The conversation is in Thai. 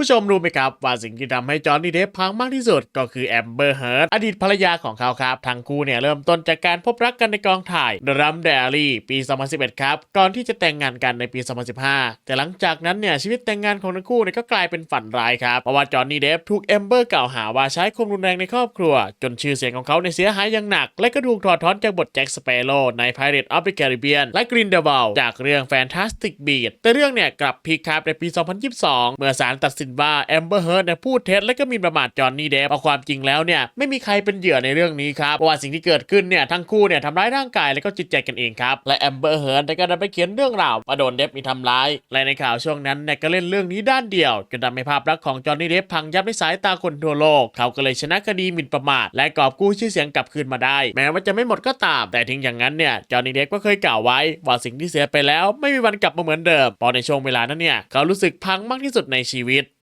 ผู้ชมรู้ไหมครับว่าสิ่งที่ทำให้จอห์นนี่เดฟพังมากที่สุด ก็คือแอมเบอร์เฮิร์ดอดีตภรรยาของเขาครับ ทั้งคู่เนี่ยเริ่มต้นจากการพบรักกันในกองถ่าย The Rum Diary ปี 2011 ครับ ก่อนที่จะแต่งงานกันในปี 2015 แต่หลังจากนั้นเนี่ยชีวิตแต่งงานของทั้งคู่เนี่ยก็กลายเป็นฝันร้ายครับเพราะว่าจอห์นนี่เดฟถูกแอมเบอร์กล่าวหาว่าใช้ความรุนแรงในครอบครัว จนชื่อเสียงของเขาเนี่ยเสียหายอย่างหนัก และก็ถูกถอดถอนจากบทแจ็คสเปโร่ใน Pirate of the Caribbean และ Grindelwald จากเรื่อง Fantastic Beasts แต่เรื่องเนี่ยกลับพลิกครับในปี 2022 เมื่อศาลตัดสินว่าแอมเบอร์เฮิร์ดเนี่ยพูดเท็จและก็มีประมาทจอห์นนี่เดฟเอาความจริงแล้วเนี่ยไม่มีใครเป็นเหยื่อในเรื่องนี้ครับเพราะว่าสิ่งที่เกิดขึ้นเนี่ยทั้งคู่เนี่ยทำร้ายร่างกายและก็จิตใจกันเองครับและแอมเบอร์เฮิร์ดก็ได้ไปเขียนเรื่องราวว่าโดนเดฟมีทำร้ายและในข่าวช่วงนั้นเนี่ยก็เล่นเรื่องนี้ด้านเดียวจนทำให้ภาพลักษณ์ของจอห์นนี่เดฟพังยับในสายตาคนทั่วโลกเขาก็เลยชนะคดีหมิ่นประมาทและกอบกู้ชื่อเสียงกลับคืนมาได้ แม้ว่าจะไม่หมดก็ตาม แต่ถึงอย่างนั้นเนี่ยจอห์นนี่เดฟก็เคยกล่าวไว้ว่าสิ่งที่เสียไปแล้วไม่มีวันกลับมาเหมือนเดิมเพราะในช่วงเวลานั้นเนี่ยเขารู้สึกพังมากที่สุดในชีวิต